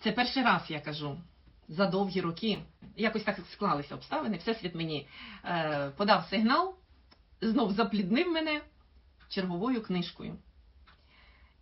Це перший раз я кажу за довгі роки. Якось так склалися обставини. Всесвіт мені е, подав сигнал, знов запліднив мене черговою книжкою.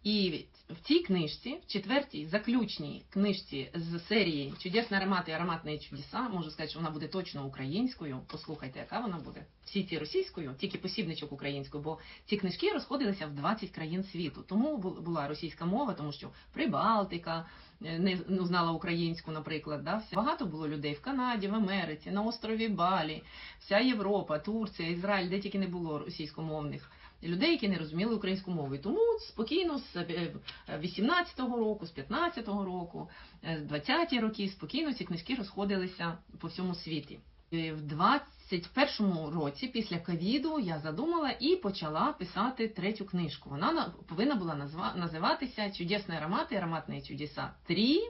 І в цій книжці, в четвертій заключній книжці з серії Чудесні аромати і ароматні чудеса, можу сказати, що вона буде точно українською. Послухайте, яка вона буде всі ці російською, тільки посібничок українською, бо ці книжки розходилися в 20 країн світу. Тому була російська мова, тому що Прибалтика е, не ну, знала українську, наприклад. Да? Багато було людей в Канаді, в Америці, на острові Балі, вся Європа, Турція, Ізраїль, де тільки не було російськомовних. Людей, які не розуміли українську мову, і тому спокійно з е, е, 18-го року, з 15-го року, з 20-ті роки спокійно ці книжки розходилися по всьому світі. В 20 2021 році, після ковіду, я задумала і почала писати третю книжку. Вона повинна була назва, називатися Чудесні аромати, ароматні чудеса. Три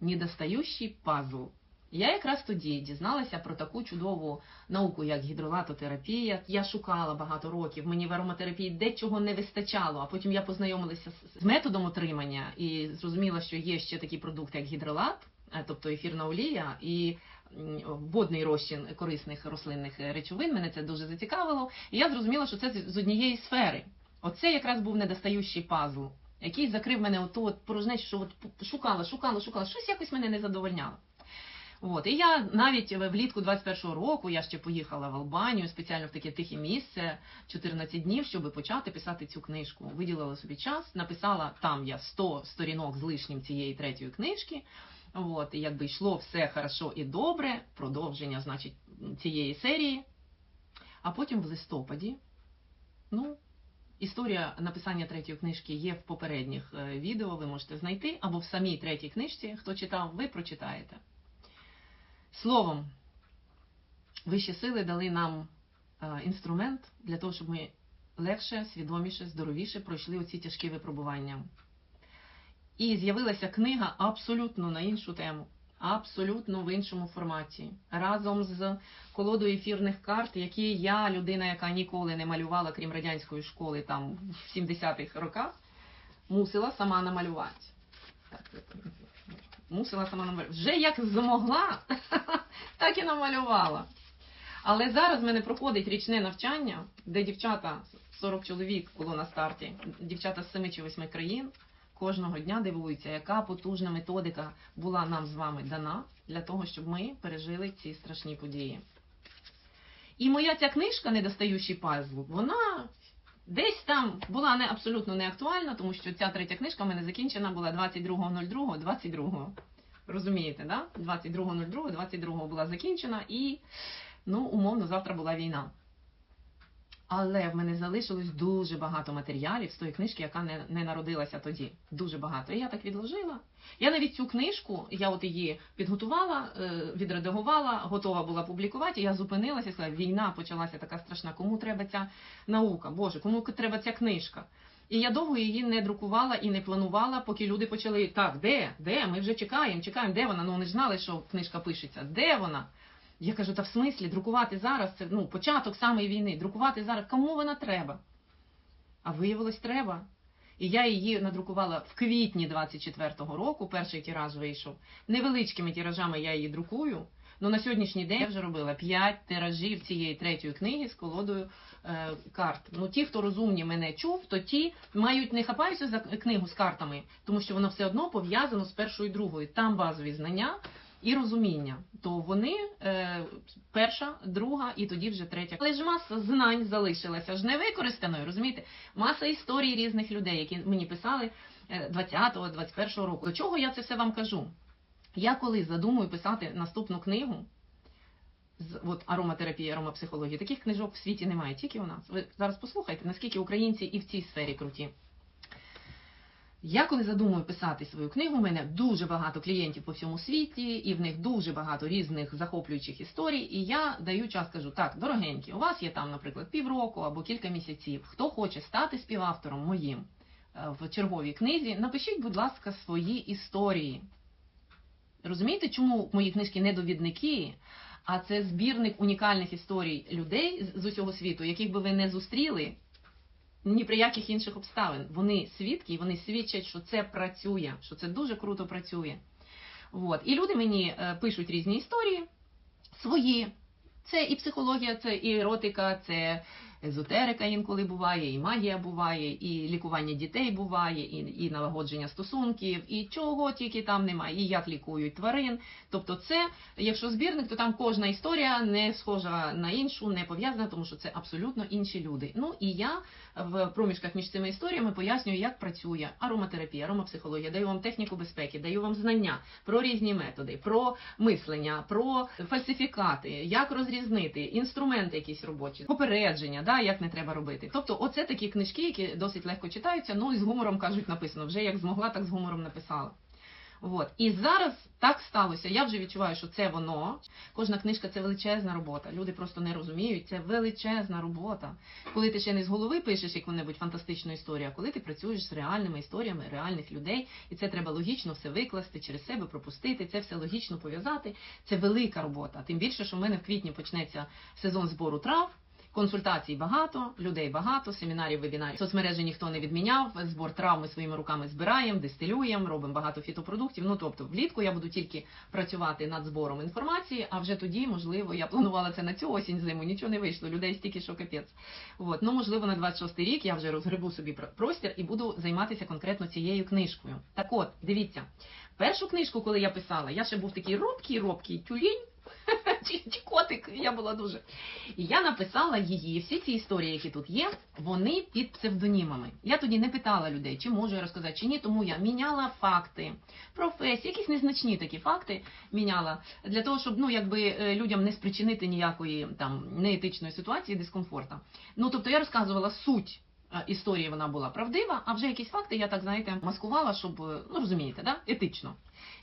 недостаючий пазл. Я якраз тоді дізналася про таку чудову науку, як гідролатотерапія. Я шукала багато років, мені в ароматерапії дечого не вистачало. А потім я познайомилася з методом отримання і зрозуміла, що є ще такі продукти, як гідролат, е, тобто ефірна олія. І водний розчин корисних рослинних речовин. Мене це дуже зацікавило. І я зрозуміла, що це з однієї сфери. Оце якраз був недостаючий пазл, який закрив мене оту от порожнечу, що от шукала, шукала, шукала. Щось якось мене не задовольняло. От, і я навіть влітку 21-го року я ще поїхала в Албанію спеціально в таке тихе місце 14 днів, щоб почати писати цю книжку. Виділила собі час, написала там я 100 сторінок з лишнім цієї третьої книжки. От, і якби йшло все хорошо і добре, продовження, значить, цієї серії. А потім в листопаді, ну, історія написання третьої книжки є в попередніх е, відео, ви можете знайти, або в самій третій книжці, хто читав, ви прочитаєте. Словом, вищі сили дали нам е, інструмент для того, щоб ми легше, свідоміше, здоровіше пройшли оці тяжкі випробування. І з'явилася книга абсолютно на іншу тему, абсолютно в іншому форматі, разом з колодою ефірних карт, які я, людина, яка ніколи не малювала, крім радянської школи, там в 70-х роках, мусила сама намалювати. Мусила сама намалювати. Вже як змогла, так і намалювала. Але зараз в мене проходить річне навчання, де дівчата, 40 чоловік було на старті, дівчата з 7 чи 8 країн, кожного дня дивуються, яка потужна методика була нам з вами дана для того, щоб ми пережили ці страшні події. І моя ця книжка Недостаючий пазл, вона десь там була не абсолютно не актуальна, тому що ця третя книжка в мене закінчена була 22.02, 22. Розумієте, да? 22.02, 22 була закінчена і, ну, умовно, завтра була війна. Але в мене залишилось дуже багато матеріалів з тої книжки, яка не, не народилася тоді. Дуже багато. І я так відложила. Я навіть цю книжку, я от її підготувала, е, відредагувала, готова була публікувати. Я зупинилася і сказала, війна почалася така страшна. Кому треба ця наука? Боже, кому треба ця книжка? І я довго її не друкувала і не планувала, поки люди почали так, де? Де? Ми вже чекаємо, чекаємо, де вона? Ну вони ж знали, що книжка пишеться. Де вона? Я кажу, та в смислі, друкувати зараз це ну, початок самої війни, друкувати зараз, кому вона треба? А виявилось, треба. І я її надрукувала в квітні 24-го року, перший тираж вийшов. Невеличкими тиражами я її друкую. Ну на сьогоднішній день я вже робила 5 тиражів цієї третьої книги з колодою е, карт. Ну ті, хто розумні мене чув, то ті мають не хапаються за книгу з картами, тому що воно все одно пов'язано з першою і другою. Там базові знання і розуміння. То вони е, перша, друга і тоді вже третя. Але ж маса знань залишилася ж не використаною, розумієте? Маса історій різних людей, які мені писали е, 20-го, 21-го року. До чого я це все вам кажу? Я коли задумую писати наступну книгу з от ароматерапії, аромапсихології, таких книжок в світі немає, тільки у нас. Ви зараз послухайте, наскільки українці і в цій сфері круті. Я коли задумую писати свою книгу, у мене дуже багато клієнтів по всьому світі, і в них дуже багато різних захоплюючих історій. І я даю час, кажу, так, дорогенькі, у вас є там, наприклад, півроку або кілька місяців. Хто хоче стати співавтором моїм е, в черговій книзі, напишіть, будь ласка, свої історії. Розумієте, чому мої книжки не довідники, а це збірник унікальних історій людей з- з усього світу, яких би ви не зустріли ні при яких інших обставин. Вони свідки, вони свідчать, що це працює, що це дуже круто працює. От. І люди мені е, пишуть різні історії свої. Це і психологія, це і еротика, це езотерика інколи буває, і магія буває, і лікування дітей буває, і, і налагодження стосунків, і чого тільки там немає, і як лікують тварин. Тобто, це, якщо збірник, то там кожна історія не схожа на іншу, не пов'язана, тому що це абсолютно інші люди. Ну і я в проміжках між цими історіями пояснюю, як працює ароматерапія, аромапсихологія, даю вам техніку безпеки, даю вам знання про різні методи, про мислення, про фальсифікати, як розрізнити, інструменти якісь робочі, попередження, да, як не треба робити. Тобто, оце такі книжки, які досить легко читаються. Ну і з гумором кажуть, написано вже як змогла, так з гумором написала. От. І зараз так сталося. Я вже відчуваю, що це воно. Кожна книжка це величезна робота. Люди просто не розуміють. Це величезна робота. Коли ти ще не з голови пишеш яку-небудь фантастичну історію, а коли ти працюєш з реальними історіями реальних людей, і це треба логічно все викласти, через себе пропустити, це все логічно пов'язати. Це велика робота. Тим більше, що в мене в квітні почнеться сезон збору трав. Консультацій багато, людей багато, семінарів, вебінарів. Соцмережі ніхто не відміняв. Збор трав ми своїми руками збираємо, дистилюємо, робимо багато фітопродуктів. Ну тобто, влітку я буду тільки працювати над збором інформації, а вже тоді, можливо, я планувала це на цю осінь зиму. Нічого не вийшло. Людей стільки, що капець. От ну можливо, на 26 рік я вже розгребу собі про- простір і буду займатися конкретно цією книжкою. Так от, дивіться, першу книжку, коли я писала, я ще був такий робкий, робкий тюлінь. Чи котик, я була дуже. І я написала її, всі ці історії, які тут є, вони під псевдонімами. Я тоді не питала людей, чи можу я розказати, чи ні, тому я міняла факти, професії, якісь незначні такі факти міняла для того, щоб ну якби е, людям не спричинити ніякої там неетичної ситуації, дискомфорта. Ну тобто я розказувала суть. е, Історії вона була правдива, а вже якісь факти я так знаєте маскувала, щоб е, ну розумієте, да? етично.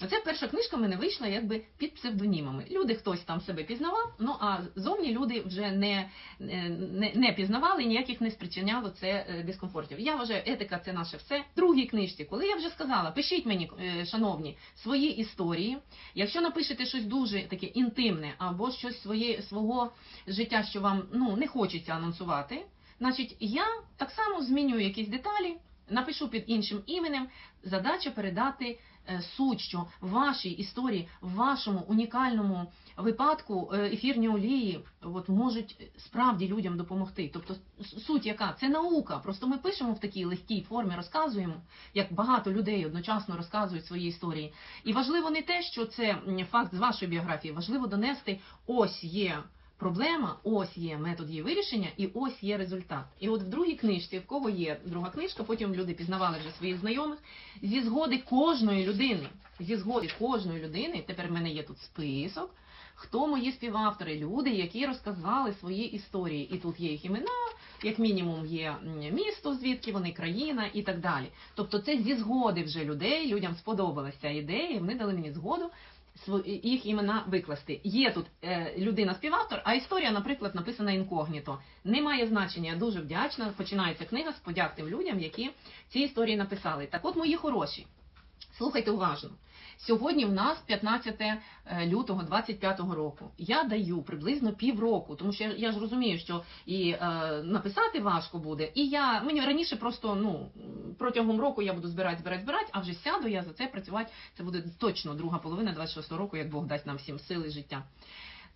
Оце перша книжка в мене вийшла якби під псевдонімами. Люди хтось там себе пізнавав, ну а зовні люди вже не, не, не пізнавали, ніяких не спричиняло це е, дискомфортів. Я вважаю, етика це наше все. Другій книжці, коли я вже сказала, пишіть мені, е, шановні, свої історії. Якщо напишете щось дуже таке інтимне або щось своє свого життя, що вам ну не хочеться анонсувати, значить я так само змінюю якісь деталі. Напишу під іншим іменем. Задача передати е, суть, що в вашій історії, в вашому унікальному випадку е, ефірні олії от, можуть справді людям допомогти. Тобто суть яка? Це наука. Просто ми пишемо в такій легкій формі, розказуємо, як багато людей одночасно розказують свої історії. І важливо не те, що це факт з вашої біографії, важливо донести ось є. Проблема, ось є метод її вирішення, і ось є результат. І от в другій книжці, в кого є друга книжка, потім люди пізнавали вже своїх знайомих, зі згоди кожної людини, зі згоди кожної людини, тепер в мене є тут список, хто мої співавтори, люди, які розказали свої історії. І тут є їх імена, як мінімум є місто, звідки вони, країна і так далі. Тобто це зі згоди вже людей, людям сподобалася ідея, вони дали мені згоду їх імена викласти. Є тут е, людина співавтор, а історія, наприклад, написана інкогніто. Не має значення. Дуже вдячна. Починається книга з подяк тим людям, які ці історії написали. Так, от мої хороші. Слухайте уважно. Сьогодні в нас 15 е, лютого 25 року. Я даю приблизно півроку, тому що я, ж розумію, що і е, написати важко буде. І я мені раніше просто ну протягом року я буду збирати, збирати, збирати, а вже сяду я за це працювати. Це буде точно друга половина 26 року, як Бог дасть нам всім сили життя.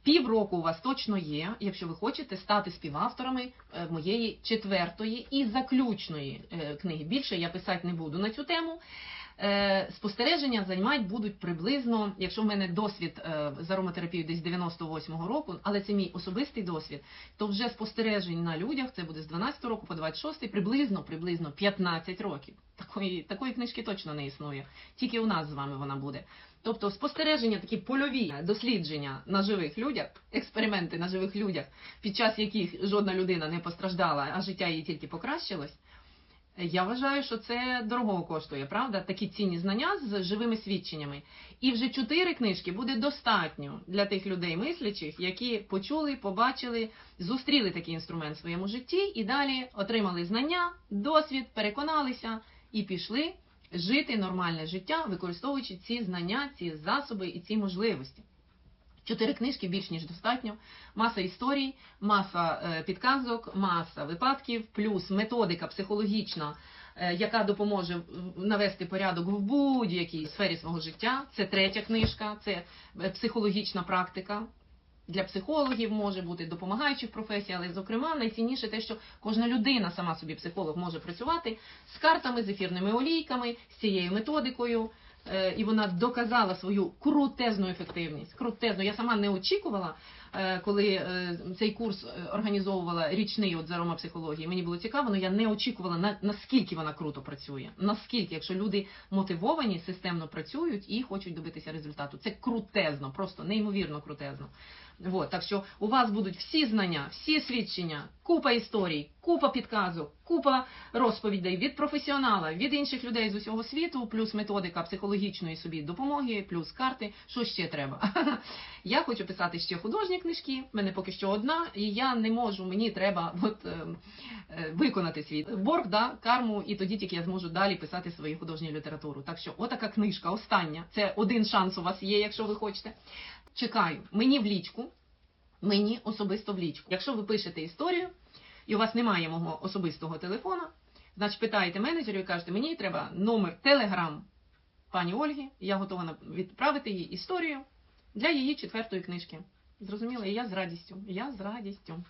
Півроку у вас точно є, якщо ви хочете стати співавторами е, моєї четвертої і заключної е, книги. Більше я писати не буду на цю тему. Е, Спостереження займати будуть приблизно, якщо в мене досвід е, з ароматерапією десь 98-го року, але це мій особистий досвід, то вже спостережень на людях це буде з 12 року по 26 приблизно, приблизно 15 років. Такої, такої книжки точно не існує. Тільки у нас з вами вона буде. Тобто спостереження, такі польові дослідження на живих людях, експерименти на живих людях, під час яких жодна людина не постраждала, а життя її тільки покращилось. Я вважаю, що це дорого коштує, правда? Такі цінні знання з живими свідченнями. І вже чотири книжки буде достатньо для тих людей мислячих, які почули, побачили, зустріли такий інструмент в своєму житті і далі отримали знання, досвід, переконалися і пішли жити нормальне життя, використовуючи ці знання, ці засоби і ці можливості. Чотири книжки більш ніж достатньо. Маса історій, маса е, підказок, маса випадків, плюс методика психологічна, е, яка допоможе навести порядок в будь-якій сфері свого життя. Це третя книжка, це е, психологічна практика. Для психологів може бути допомагаючих професій, але зокрема найцінніше те, що кожна людина сама собі психолог може працювати з картами, з ефірними олійками, з цією методикою. Е, І вона доказала свою крутезну ефективність. Крутезну. Я сама не очікувала, е, коли е, цей курс організовувала річний от з аромапсихології. Мені було цікаво, але я не очікувала на наскільки вона круто працює. Наскільки, якщо люди мотивовані, системно працюють і хочуть добитися результату. Це крутезно, просто неймовірно крутезно. Вот, так що у вас будуть всі знання, всі свідчення, купа історій, купа підказок, купа розповідей від професіонала, від інших людей з усього світу, плюс методика психологічної собі допомоги, плюс карти. Що ще треба? Я хочу писати ще художні книжки. мене поки що одна, і я не можу. Мені треба от, е, е, виконати свій борг, да, карму, і тоді тільки я зможу далі писати свою художню літературу. Так що, отака книжка, остання. Це один шанс у вас є, якщо ви хочете. Чекаю, мені в лічку, мені особисто в лічку. Якщо ви пишете історію, і у вас немає мого особистого телефона, значить питаєте менеджерів і кажете, мені треба номер телеграм пані Ольги, я готова відправити їй історію для її четвертої книжки. Зрозуміла? І я з радістю. Я з радістю.